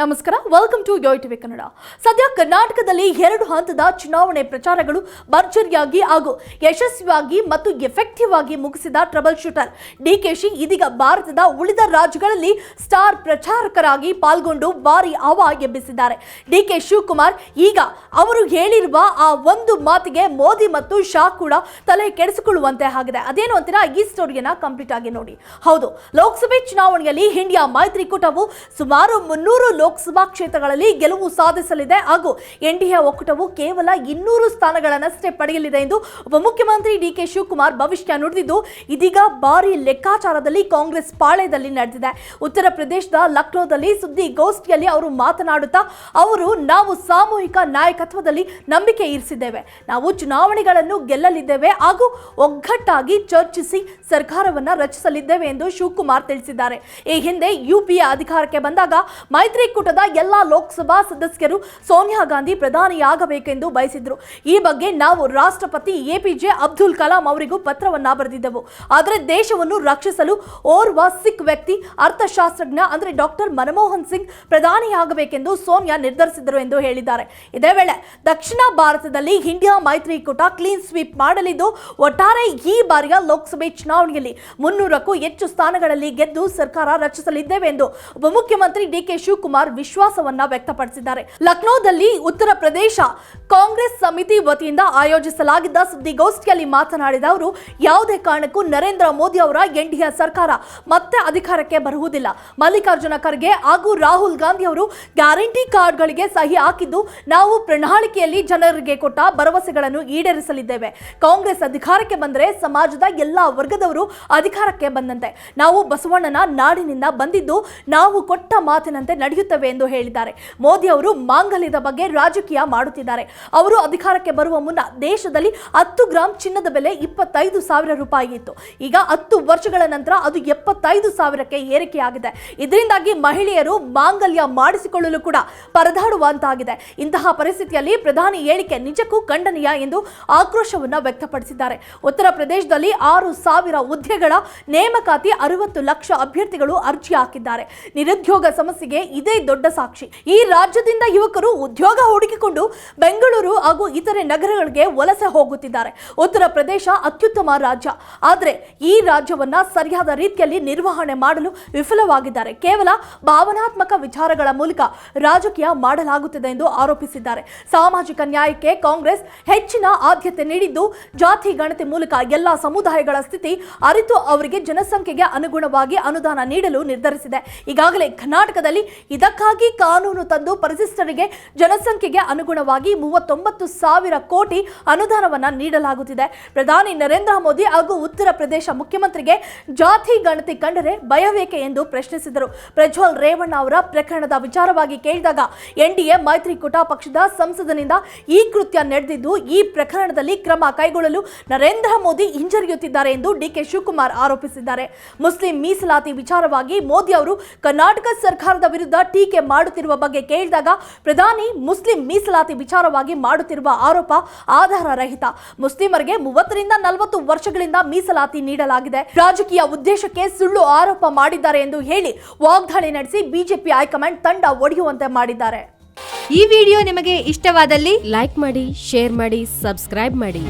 ನಮಸ್ಕಾರ welcome to Yoyo TV Kannada ಸದ್ಯ ಕರ್ನಾಟಕದಲ್ಲಿ ಎರಡು ಹಂತದ ಚುನಾವಣೆ ಪ್ರಚಾರಗಳು ಭರ್ಜರಿಯಾಗಿ ಹಾಗೂ ಯಶಸ್ವಿಯಾಗಿ ಮತ್ತು ಎಫೆಕ್ಟಿವ್ ಆಗಿ ಮುಗಿಸಿದ ಟ್ರಬಲ್ ಶೂಟರ್ ಡಿಕೆಶಿ ಇದೀಗ ಭಾರತದ ಉಳಿದ ರಾಜ್ಯಗಳಲ್ಲಿ ಸ್ಟಾರ್ ಪ್ರಚಾರಕರಾಗಿ ಪಾಲ್ಗೊಂಡು ಭಾರಿ ಹವಾ ಎಬ್ಬಿಸಿದ್ದಾರೆ ಡಿಕೆ ಶಿವಕುಮಾರ್ ಈಗ ಅವರು ಹೇಳಿರುವ ಆ ಒಂದು ಮಾತಿಗೆ ಮೋದಿ ಮತ್ತು ಶಾ ಕೂಡ ತಲೆ ಕೆಡಿಸಿಕೊಳ್ಳುವಂತೆ ಆಗಿದೆ. ಅದೇನು ಅಂತೀರಾ? ಈ ಸ್ಟೋರಿಯನ್ನ ಕಂಪ್ಲೀಟ್ ಆಗಿ ನೋಡಿ. ಹೌದು, ಲೋಕಸಭೆ ಚುನಾವಣೆಯಲ್ಲಿ ಇಂಡಿಯಾ ಮೈತ್ರಿಕೂಟವು ಸುಮಾರು ಮುನ್ನೂರು ಲೋಕಸಭಾ ಕ್ಷೇತ್ರಗಳಲ್ಲಿ ಗೆಲುವು ಸಾಧಿಸಲಿದೆ ಹಾಗೂ ಎನ್ಡಿಎ ಒಕ್ಕೂಟವು ಕೇವಲ ಇನ್ನೂರು ಸ್ಥಾನಗಳನ್ನಷ್ಟೇ ಪಡೆಯಲಿದೆ ಎಂದು ಉಪಮುಖ್ಯಮಂತ್ರಿ ಡಿಕೆ ಶಿವಕುಮಾರ್ ಭವಿಷ್ಯ ನುಡಿದಿದ್ದು, ಇದೀಗ ಭಾರಿ ಲೆಕ್ಕಾಚಾರದಲ್ಲಿ ಕಾಂಗ್ರೆಸ್ ಪಾಳ್ಯದಲ್ಲಿ ನಡೆದಿದೆ. ಉತ್ತರ ಪ್ರದೇಶದ ಲಕ್ನೋದಲ್ಲಿ ಸುದ್ದಿಗೋಷ್ಠಿಯಲ್ಲಿ ಅವರು ಮಾತನಾಡುತ್ತಾ, ಅವರು ನಾವು ಸಾಮೂಹಿಕ ನಾಯಕತ್ವದಲ್ಲಿ ನಂಬಿಕೆ ಇರಿಸಿದ್ದೇವೆ. ನಾವು ಚುನಾವಣೆಗಳನ್ನು ಗೆಲ್ಲಲಿದ್ದೇವೆ ಹಾಗೂ ಒಗ್ಗಟ್ಟಾಗಿ ಚರ್ಚಿಸಿ ಸರ್ಕಾರವನ್ನು ರಚಿಸಲಿದ್ದೇವೆ ಎಂದು ಶಿವಕುಮಾರ್ ತಿಳಿಸಿದ್ದಾರೆ. ಈ ಹಿಂದೆ ಯುಪಿಎ ಅಧಿಕಾರಕ್ಕೆ ಬಂದಾಗ ಮೈತ್ರಿಕೂಟದ ಎಲ್ಲಾ ಲೋಕಸಭಾ ಸದಸ್ಯರು ಸೋನಿಯಾ ಗಾಂಧಿ ಪ್ರಧಾನಿಯಾಗಬೇಕೆಂದು ಬಯಸಿದ್ರು. ಈ ಬಗ್ಗೆ ನಾವು ರಾಷ್ಟ್ರಪತಿ ಎಪಿಜೆ ಅಬ್ದುಲ್ ಕಲಾಂ ಅವರಿಗೂ ಪತ್ರವನ್ನ ಬರೆದಿದ್ದೆವು. ಆದರೆ ದೇಶವನ್ನು ರಕ್ಷಿಸಲು ಓರ್ವ ಸಿಖ್ ವ್ಯಕ್ತಿ, ಅರ್ಥಶಾಸ್ತ್ರಜ್ಞ ಅಂದ್ರೆ ಡಾಕ್ಟರ್ ಮನಮೋಹನ್ ಸಿಂಗ್ ಪ್ರಧಾನಿಯಾಗಬೇಕೆಂದು ಸೋನಿಯಾ ನಿರ್ಧರಿಸಿದರು ಎಂದು ಹೇಳಿದ್ದಾರೆ. ಇದೇ ವೇಳೆ ದಕ್ಷಿಣ ಭಾರತದಲ್ಲಿ ಇಂಡಿಯಾ ಮೈತ್ರಿಕೂಟ ಕ್ಲೀನ್ ಸ್ವೀಪ್ ಮಾಡಲಿದ್ದು, ಒಟ್ಟಾರೆ ಈ ಬಾರಿಯ ಲೋಕಸಭೆ ಚುನಾವಣೆಯಲ್ಲಿ ಮುನ್ನೂರಕ್ಕೂ ಹೆಚ್ಚು ಸ್ಥಾನಗಳಲ್ಲಿ ಗೆದ್ದು ಸರ್ಕಾರ ರಚಿಸಲಿದ್ದೇವೆ ಎಂದು ಉಪಮುಖ್ಯಮಂತ್ರಿ ಡಿಕೆ ಶಿವಕುಮಾರ್ ವಿಶ್ವಾಸವನ್ನ ವ್ಯಕ್ತಪಡಿಸಿದ್ದಾರೆ. ಲಕ್ನೋದಲ್ಲಿ ಉತ್ತರ ಪ್ರದೇಶ ಕಾಂಗ್ರೆಸ್ ಸಮಿತಿ ವತಿಯಿಂದ ಆಯೋಜಿಸಲಾಗಿದ್ದ ಸುದ್ದಿಗೋಷ್ಠಿಯಲ್ಲಿ ಮಾತನಾಡಿದ ಅವರು, ಯಾವುದೇ ಕಾರಣಕ್ಕೂ ನರೇಂದ್ರ ಮೋದಿ ಅವರ ಎನ್ಡಿಎ ಸರ್ಕಾರ ಮತ್ತೆ ಅಧಿಕಾರಕ್ಕೆ ಬರುವುದಿಲ್ಲ. ಮಲ್ಲಿಕಾರ್ಜುನ ಖರ್ಗೆ ಹಾಗೂ ರಾಹುಲ್ ಗಾಂಧಿ ಅವರು ಗ್ಯಾರಂಟಿ ಕಾರ್ಡ್ಗಳಿಗೆ ಸಹಿ ಹಾಕಿದ್ದು, ನಾವು ಪ್ರಣಾಳಿಕೆಯಲ್ಲಿ ಜನರಿಗೆ ಕೊಟ್ಟ ಭರವಸೆಗಳನ್ನು ಈಡೇರಿಸಲಿದ್ದೇವೆ. ಕಾಂಗ್ರೆಸ್ ಅಧಿಕಾರಕ್ಕೆ ಬಂದರೆ ಸಮಾಜದ ಎಲ್ಲಾ ವರ್ಗದವರು ಅಧಿಕಾರಕ್ಕೆ ಬಂದಂತೆ. ನಾವು ಬಸವಣ್ಣನ ನಾಡಿನಿಂದ ಬಂದಿದ್ದು, ನಾವು ಕೊಟ್ಟ ಮಾತಿನಂತೆ ಎಂದು ಹೇಳಿದ್ದಾರೆ. ಮೋದಿ ಅವರು ಮಾಂಗಲ್ಯದ ಬಗ್ಗೆ ರಾಜಕೀಯ ಮಾಡುತ್ತಿದ್ದಾರೆ. ಅವರು ಅಧಿಕಾರಕ್ಕೆ ಬರುವ ಮುನ್ನ ದೇಶದಲ್ಲಿ ಹತ್ತು ಗ್ರಾಂ ಚಿನ್ನದ ಬೆಲೆ ಇಪ್ಪತ್ತೈದು ಸಾವಿರ ರೂಪಾಯಿ ಇತ್ತು. ಈಗ ಹತ್ತು ವರ್ಷಗಳ ನಂತರ ಅದು ಎಪ್ಪತ್ತೈದು ಸಾವಿರಕ್ಕೆ ಏರಿಕೆಯಾಗಿದೆ. ಇದರಿಂದಾಗಿ ಮಹಿಳೆಯರು ಮಾಂಗಲ್ಯ ಮಾಡಿಸಿಕೊಳ್ಳಲು ಕೂಡ ಪರದಾಡುವಂತಾಗಿದೆ. ಇಂತಹ ಪರಿಸ್ಥಿತಿಯಲ್ಲಿ ಪ್ರಧಾನಿ ಹೇಳಿಕೆ ನಿಜಕ್ಕೂ ಖಂಡನೀಯ ಎಂದು ಆಕ್ರೋಶವನ್ನು ವ್ಯಕ್ತಪಡಿಸಿದ್ದಾರೆ. ಉತ್ತರ ಪ್ರದೇಶದಲ್ಲಿ ಆರು ಸಾವಿರ ಹುದ್ದೆಗಳ ನೇಮಕಾತಿ, ಅರವತ್ತು ಲಕ್ಷ ಅಭ್ಯರ್ಥಿಗಳು ಅರ್ಜಿ ಹಾಕಿದ್ದಾರೆ. ನಿರುದ್ಯೋಗ ಸಮಸ್ಯೆಗೆ ಇದೇ ದೊಡ್ಡ ಸಾಕ್ಷಿ. ಈ ರಾಜ್ಯದಿಂದ ಯುವಕರು ಉದ್ಯೋಗ ಹುಡುಕಿಕೊಂಡು ಬೆಂಗಳೂರು ಹಾಗೂ ಇತರೆ ನಗರಗಳಿಗೆ ವಲಸೆ ಹೋಗುತ್ತಿದ್ದಾರೆ. ಉತ್ತರ ಪ್ರದೇಶ ಅತ್ಯುತ್ತಮ ರಾಜ್ಯ. ಆದರೆ ಈ ರಾಜ್ಯವನ್ನ ಸರಿಯಾದ ರೀತಿಯಲ್ಲಿ ನಿರ್ವಹಣೆ ಮಾಡಲು ವಿಫಲವಾಗಿದ್ದಾರೆ. ಕೇವಲ ಭಾವನಾತ್ಮಕ ವಿಚಾರಗಳ ಮೂಲಕ ರಾಜಕೀಯ ಮಾಡಲಾಗುತ್ತಿದೆ ಎಂದು ಆರೋಪಿಸಿದ್ದಾರೆ. ಸಾಮಾಜಿಕ ನ್ಯಾಯಕ್ಕೆ ಕಾಂಗ್ರೆಸ್ ಹೆಚ್ಚಿನ ಆದ್ಯತೆ ನೀಡಿದ್ದು, ಜಾತಿ ಗಣತಿ ಮೂಲಕ ಎಲ್ಲಾ ಸಮುದಾಯಗಳ ಸ್ಥಿತಿ ಅರಿತು ಅವರಿಗೆ ಜನಸಂಖ್ಯೆಗೆ ಅನುಗುಣವಾಗಿ ಅನುದಾನ ನೀಡಲು ನಿರ್ಧರಿಸಿದೆ. ಈಗಾಗಲೇ ಕರ್ನಾಟಕದಲ್ಲಿ ಇದಕ್ಕಾಗಿ ಕಾನೂನು ತಂದು ಪರಿಶಿಷ್ಟರಿಗೆ ಜನಸಂಖ್ಯೆಗೆ ಅನುಗುಣವಾಗಿ ಮೂವತ್ತೊಂಬತ್ತು ಸಾವಿರ ಕೋಟಿ ಅನುದಾನವನ್ನ ನೀಡಲಾಗುತ್ತಿದೆ. ಪ್ರಧಾನಿ ನರೇಂದ್ರ ಮೋದಿ ಹಾಗೂ ಉತ್ತರ ಪ್ರದೇಶ ಮುಖ್ಯಮಂತ್ರಿಗೆ ಜಾತಿ ಗಣತಿ ಕಂಡರೆ ಭಯವೇಕೆ ಎಂದು ಪ್ರಶ್ನಿಸಿದರು. ಪ್ರಜ್ವಲ್ ರೇವಣ್ಣ ಅವರ ಪ್ರಕರಣದ ವಿಚಾರವಾಗಿ ಕೇಳಿದಾಗ ಎನ್ಡಿಎ ಮೈತ್ರಿಕೂಟ ಪಕ್ಷದ ಸಂಸದನಿಂದ ಈ ಕೃತ್ಯ ನಡೆದಿದ್ದು, ಈ ಪ್ರಕರಣದಲ್ಲಿ ಕ್ರಮ ಕೈಗೊಳ್ಳಲು ನರೇಂದ್ರ ಮೋದಿ ಹಿಂಜರಿಯುತ್ತಿದ್ದಾರೆ ಎಂದು ಡಿಕೆ ಶಿವಕುಮಾರ್ ಆರೋಪಿಸಿದ್ದಾರೆ. ಮುಸ್ಲಿಂ ಮೀಸಲಾತಿ ವಿಚಾರವಾಗಿ ಮೋದಿ ಅವರು ಕರ್ನಾಟಕ ಸರ್ಕಾರದ ವಿರುದ್ಧ ಟೀಕೆ ಮಾಡುತ್ತಿರುವ ಬಗ್ಗೆ ಕೇಳಿದಾಗ ಪ್ರಧಾನಿ ಮುಸ್ಲಿಂ ಮೀಸಲಾತಿ ವಿಚಾರವಾಗಿ ಮಾಡುತ್ತಿರುವ ಆರೋಪ ಆಧಾರ ರಹಿತ ಮುಸ್ಲಿಮರಿಗೆ ಮೂವತ್ತರಿಂದ ನಲವತ್ತು ವರ್ಷಗಳಿಂದ ಮೀಸಲಾತಿ ನೀಡಲಾಗಿದೆ. ರಾಜಕೀಯ ಉದ್ದೇಶಕ್ಕೆ ಸುಳ್ಳು ಆರೋಪ ಮಾಡಿದ್ದಾರೆ ಎಂದು ಹೇಳಿ ವಾಗ್ದಾಳಿ ನಡೆಸಿ ಬಿಜೆಪಿ ಹೈಕಮಾಂಡ್ ತಂಡ ಒಡೆಯುವಂತೆ ಮಾಡಿದ್ದಾರೆ. ಈ ವಿಡಿಯೋ ನಿಮಗೆ ಇಷ್ಟವಾದಲ್ಲಿ ಲೈಕ್ ಮಾಡಿ, ಶೇರ್ ಮಾಡಿ, ಸಬ್ಸ್ಕ್ರೈಬ್ ಮಾಡಿ.